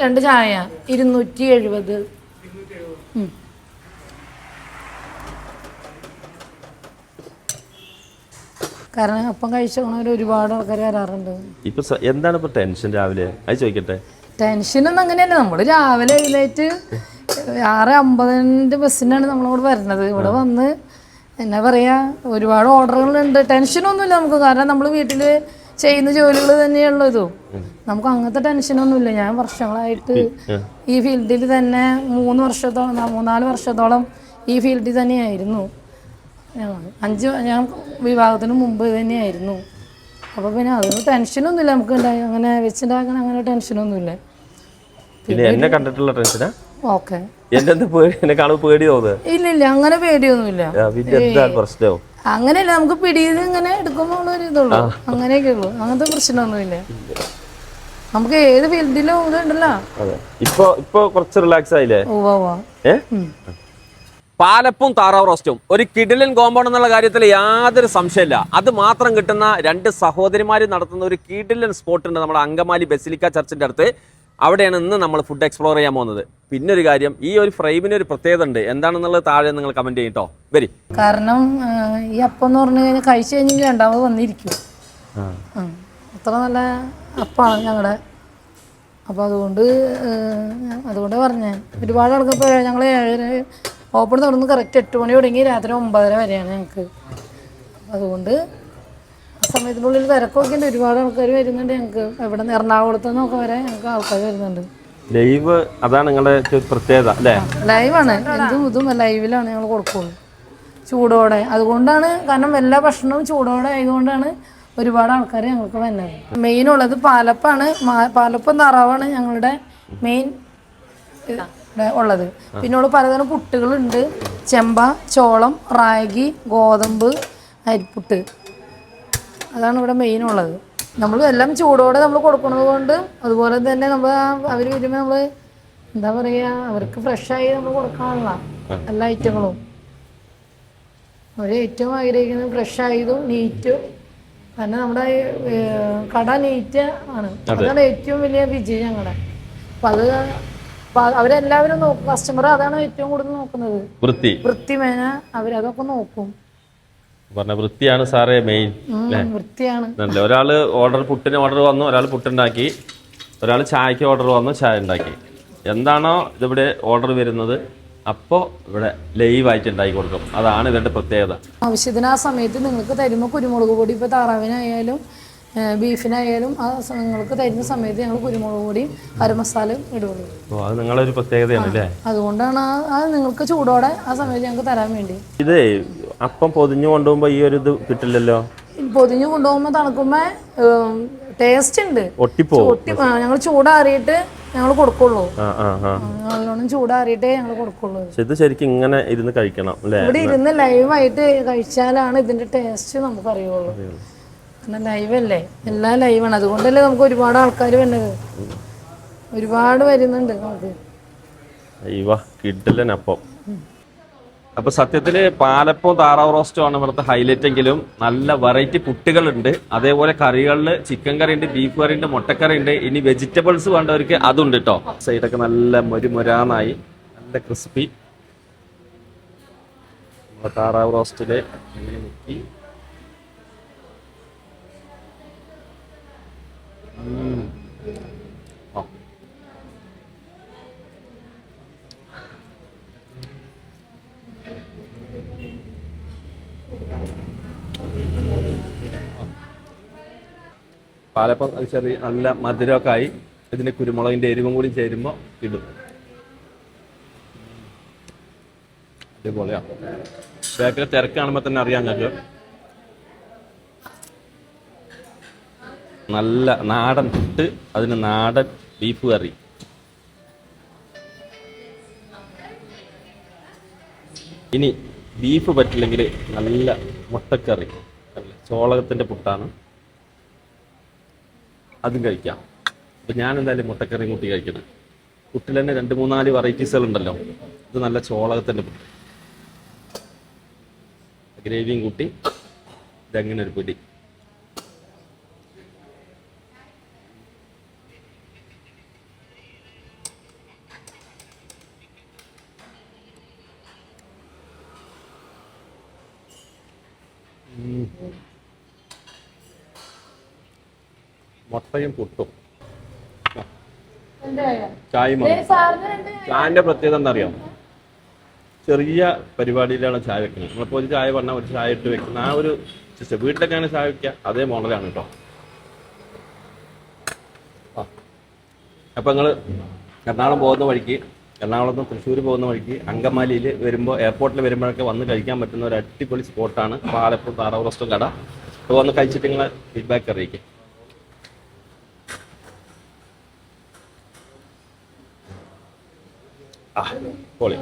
രണ്ട് ചായ. ഇരുന്നൂറ്റി എഴുപത് കാരണം അപ്പം കഴിച്ചവർ ഒരുപാട് ആൾക്കാർ വരാറുണ്ട്. ഇപ്പൊ സ- എന്താണ് ഇപ്പൊ ടെൻഷൻ രാവിലെ? അത് ചോദിക്കട്ടെ. ടെൻഷനൊന്നും അങ്ങനെയല്ല. നമ്മൾ രാവിലെ എഴുന്നേറ്റ് ആറ് അമ്പതിന്റെ ബസ്സിനാണ് നമ്മളിവിടെ വരുന്നത്. ഇവിടെ വന്ന് എന്നാ പറയാ ഒരുപാട് ഓർഡറുകളുണ്ട്. ടെൻഷനൊന്നുമില്ല നമുക്ക്. കാരണം നമ്മൾ വീട്ടിൽ ചെയ്യുന്ന ജോലികൾ തന്നെയുള്ളൂ ഇതും. നമുക്ക് അങ്ങനത്തെ ടെൻഷനൊന്നുമില്ല ഞാൻ വർഷങ്ങളായിട്ട് ഈ ഫീൽഡിൽ തന്നെ മൂന്ന് വർഷത്തോളം മൂന്നാൽ വർഷത്തോളം ഈ ഫീൽഡിൽ തന്നെയായിരുന്നു. ഞങ്ങൾ അഞ്ച് ഞാൻ വിവാഹത്തിന് മുമ്പ് തന്നെയായിരുന്നു. അപ്പോൾ പിന്നെ അതൊന്നും ടെൻഷനൊന്നുമില്ല നമുക്ക് ഉണ്ടായി അങ്ങനെ വെച്ചുണ്ടാക്കണ അങ്ങനെ ടെൻഷനൊന്നുമില്ല പിന്നെ എന്നെ കണ്ടിട്ടുള്ള ടെൻഷനാ ഓക്കെ. പേടി? എന്നെ കാണുമ്പോൾ പേടി തോന്നുന്നത് ഇല്ല ഇല്ല അങ്ങനെ പേടിയൊന്നുമില്ല. പിന്നെ അങ്ങനെയല്ല നമുക്ക് പിടിയിൽ ഇങ്ങനെ എടുക്കുമ്പോൾ ഒരു ഇതുള്ളൂ. അങ്ങനെയൊക്കെ ഉള്ളൂ. അങ്ങനത്തെ പ്രശ്നമൊന്നുമില്ല നമുക്ക് ഏത് ഫീൽഡിലും ഇതുണ്ടല്ലോ അതെ. ഇപ്പൊ ഇപ്പൊ കുറച്ച് റിലാക്സ് ആയില്ലേ? പാലപ്പും താറാവ് റോസ്റ്റും. ഒരു കിടിലൻ കോമ്പൗണ്ട് എന്നുള്ള കാര്യത്തിൽ യാതൊരു സംശയമില്ല. അത് മാത്രം കിട്ടുന്ന രണ്ട് സഹോദരിമാർ നടത്തുന്ന ഒരു കിടിലൻ സ്പോട്ട് ഉണ്ട് നമ്മുടെ അങ്കമാലി ബസിലിക്ക ചർച്ചിന്റെ അടുത്ത്. അവിടെയാണ് ഇന്ന് നമ്മൾ ഫുഡ് എക്സ്പ്ലോർ ചെയ്യാൻ പോകുന്നത്. പിന്നെ ഒരു കാര്യം ഈ ഒരു ഫ്രെയിമിന് ഒരു പ്രത്യേകത ഉണ്ട്. എന്താണെന്നുള്ളത് താഴെ നിങ്ങൾ കമന്റ് ചെയ്യട്ടോ വരി. കാരണം ഈ അപ്പം എന്ന് പറഞ്ഞു കഴിഞ്ഞാൽ കഴിച്ചു കഴിഞ്ഞാൽ രണ്ടാമത് വന്നിരിക്കും. അത്ര നല്ല അപ്പാണ് ഞങ്ങളുടെ അപ്പോൾ അതുകൊണ്ട് അതുകൊണ്ട് പറഞ്ഞേ. ഒരുപാട് ആൾക്ക് ഇപ്പോൾ ഞങ്ങൾ ഏഴര ഓപ്പൺ തുറന്ന് കറക്റ്റ് എട്ട് മണി തുടങ്ങി രാത്രി ഒമ്പതര വരെയാണ് ഞങ്ങൾക്ക് അതുകൊണ്ട് സമയത്തിനുള്ളിൽ തിരക്കൊക്കെ ഉണ്ട് ഒരുപാട് ആൾക്കാർ വരുന്നുണ്ട്. ഞങ്ങൾക്ക് ഇവിടെ നിന്ന് എറണാകുളത്ത് നിന്നൊക്കെ വരെ ഞങ്ങൾക്ക് ആൾക്കാർ വരുന്നുണ്ട്. ലൈവ് അതാണ് നിങ്ങളുടെ പ്രത്യേകത അല്ലേ? ലൈവാണ്. എന്തും ഇതും ലൈവിലാണ് ഞങ്ങൾ കൊടുക്കുള്ളൂ. ചൂടോടെ. അതുകൊണ്ടാണ് കാരണം എല്ലാ ഭക്ഷണവും ചൂടോടെ ആയതുകൊണ്ടാണ് ഒരുപാട് ആൾക്കാർ ഞങ്ങൾക്ക് വരുന്നത് മെയിൻ ഉള്ളത് പാലപ്പാണ്. പാലപ്പം താറാവാണ് ഞങ്ങളുടെ മെയിൻ ഉള്ളത്. പിന്നെ ഉള്ള പലതരം പുട്ടുകളുണ്ട്. ചെമ്പ ചോളം റാഗി ഗോതമ്പ് അരിപ്പുട്ട്. അതാണ് ഇവിടെ മെയിൻ ഉള്ളത്. നമ്മൾ എല്ലാം ചൂടോടെ നമ്മൾ കൊടുക്കുന്നത് കൊണ്ട് അതുപോലെ തന്നെ നമ്മൾ അവർ വരുമ്പോൾ നമ്മൾ എന്താ പറയുക അവർക്ക് ഫ്രഷായി നമ്മൾ കൊടുക്കാനുള്ള എല്ലാ ഐറ്റങ്ങളും. അവർ ഏറ്റവും ആഗ്രഹിക്കുന്നത് ഫ്രഷായതും നീറ്റും കാരണം നമ്മുടെ കട നീറ്റ് ആണ്. അതാണ് ഏറ്റവും വലിയ വിജയം ഞങ്ങളുടെ അപ്പം അത് അവരെല്ലാവരും നോക്കും. കസ്റ്റമർ അതാണ് ഏറ്റവും കൂടുതൽ നോക്കുന്നത്. വൃത്തി മേന അവരതൊക്കെ നോക്കും. പറഞ്ഞ വൃത്തിയാണ് സാറേ മെയിൻ വൃത്തിയാണ്. നല്ല ഒരാൾ ഓർഡർ പുട്ടിന് ഓർഡർ വന്നു ഒരാൾ പുട്ടുണ്ടാക്കി. ഒരാൾ ചായക്ക് ഓർഡർ വന്നു ചായ ഉണ്ടാക്കി. എന്താണോ ഇതിവിടെ ഓർഡർ വരുന്നത് അപ്പോൾ ഇവിടെ ലൈവായിട്ട് ഉണ്ടാക്കി കൊടുക്കും. അതാണ് ഇവരുടെ പ്രത്യേകത. ആവശ്യത്തിന് ആ സമയത്ത് നിങ്ങൾക്ക് തരുമ്പോൾ കുരുമുളക് പൊടി ഇപ്പോൾ താറാവിനായാലും ബീഫിനായാലും ആ നിങ്ങൾക്ക് തരുന്ന സമയത്ത് ഞങ്ങൾ കുരുമുളക് പൊടിയും അരമസാലയും ഇടുള്ളൂ. അത് നിങ്ങളൊരു പ്രത്യേകതയാണ് അല്ലേ? അതുകൊണ്ടാണ് ആ നിങ്ങൾക്ക് ചൂടോടെ ആ സമയത്ത് ഞങ്ങൾക്ക് തരാൻ വേണ്ടി. ഇതേ അപ്പം പൊതിഞ്ഞു കൊണ്ടുപോകുമ്പോൾ ഈ ഒരു ഇത് കിട്ടില്ലല്ലോ? പൊതിഞ്ഞു കൊണ്ടുപോകുമ്പോൾ തണുക്കുമ്പോൾ ടേസ്റ്റ് ഉണ്ട്. ഒട്ടിപ്പോ ഒട്ടി ഞങ്ങൾ ചൂടാറിയിട്ട് ഞങ്ങൾ കൊടുക്കുള്ളൂ. നല്ലോണം ചൂടാറിയിട്ടേ ഞങ്ങൾ കൊടുക്കുള്ളൂ. ഇത് ശരിക്കും ഇങ്ങനെ ഇരുന്ന് കഴിക്കണം ഇവിടെ ഇരുന്ന് ലൈവായിട്ട് കഴിച്ചാലാണ് ഇതിന്റെ ടേസ്റ്റ് നമുക്ക് അറിയുള്ളൂ. കാരണം ലൈവല്ലേ എല്ലാം ലൈവാണ് അതുകൊണ്ടല്ലേ നമുക്ക് ഒരുപാട് ആൾക്കാർ വരുന്നത് ഒരുപാട് വരുന്നുണ്ട് നമുക്ക്. കിട്ടില്ല അപ്പം അപ്പൊ സത്യത്തിൽ പാലപ്പവും താറാവ് റോസ്റ്റും ആണ് ഇവിടുത്തെ ഹൈലൈറ്റ് എങ്കിലും നല്ല വെറൈറ്റി പുട്ടുകളുണ്ട്. അതേപോലെ കറികളിൽ ചിക്കൻ കറി ഉണ്ട് ബീഫ് കറി ഉണ്ട് മുട്ടക്കറി ഉണ്ട്. ഇനി വെജിറ്റബിൾസ് വേണ്ടവർക്ക് അതുണ്ട് കേട്ടോ സൈഡൊക്കെ നല്ല മൊരുമൊരാന്നായി നല്ല ക്രിസ്പി താറാവ് റോസ്റ്റിൽ മുക്കി. പാലപ്പം അത് ചെറിയ നല്ല മധുരമൊക്കെ ആയി ഇതിന് കുരുമുളകിന്റെ എരിവും കൂടി ചേരുമ്പോൾ ഇടും. അടിപൊളിയാ. ബേക്കറി തിരക്ക് കാണുമ്പോൾ തന്നെ അറിയാം ഞങ്ങൾക്ക്. നല്ല നാടൻ പുട്ട് അതിന് നാടൻ ബീഫ് കറി. ഇനി ബീഫ് പറ്റില്ലെങ്കിൽ നല്ല മുട്ടക്കറി. നല്ല ചോളകത്തിന്റെ പുട്ടാണ്. അതും കഴിക്കാം. അപ്പം ഞാൻ എന്തായാലും മുട്ടക്കറി കൂട്ടി കഴിക്കണം. കുട്ടിൽ തന്നെ രണ്ട് മൂന്നാൽ വെറൈറ്റീസുകൾ ഉണ്ടല്ലോ ഇത് നല്ല ചോളകത്തിന്റെ പുട്ട്. ഗ്രേവിയും കൂട്ടി ഇതങ്ങനെ ഒരു പിടി. Mm-hmm. മുട്ടയും പുട്ടും. ചായയും ചായന്റെ പ്രത്യേകത എന്താ അറിയാം ചെറിയ പരിപാടിയിലാണ് ചായ വെക്കുന്നത്. നമ്മളിപ്പോൾ ഒരു ചായ പറഞ്ഞാൽ ഒരു ചായ ഇട്ട് വെക്കുന്ന ആ ഒരു സിസ്റ്റം വീട്ടിലൊക്കെയാണ് ചായ വെക്കുക. അതേ മോഡലാണ് കേട്ടോ. അപ്പൊ നിങ്ങൾ എറണാകുളം പോകുന്ന വഴിക്ക് എറണാകുളത്ത് തൃശ്ശൂർ പോകുന്ന വഴിക്ക് അങ്കമാലിയിൽ വരുമ്പോൾ എയർപോർട്ടിൽ വരുമ്പോഴൊക്കെ വന്ന് കഴിക്കാൻ പറ്റുന്ന ഒരു അടിപൊളി സ്പോട്ടാണ് പാലപ്പൂർ താറാവ് റോസ്റ്റും കട. അപ്പോൾ വന്ന് കഴിച്ചിട്ട് നിങ്ങളെ ഫീഡ്ബാക്ക് 啊，过嘞。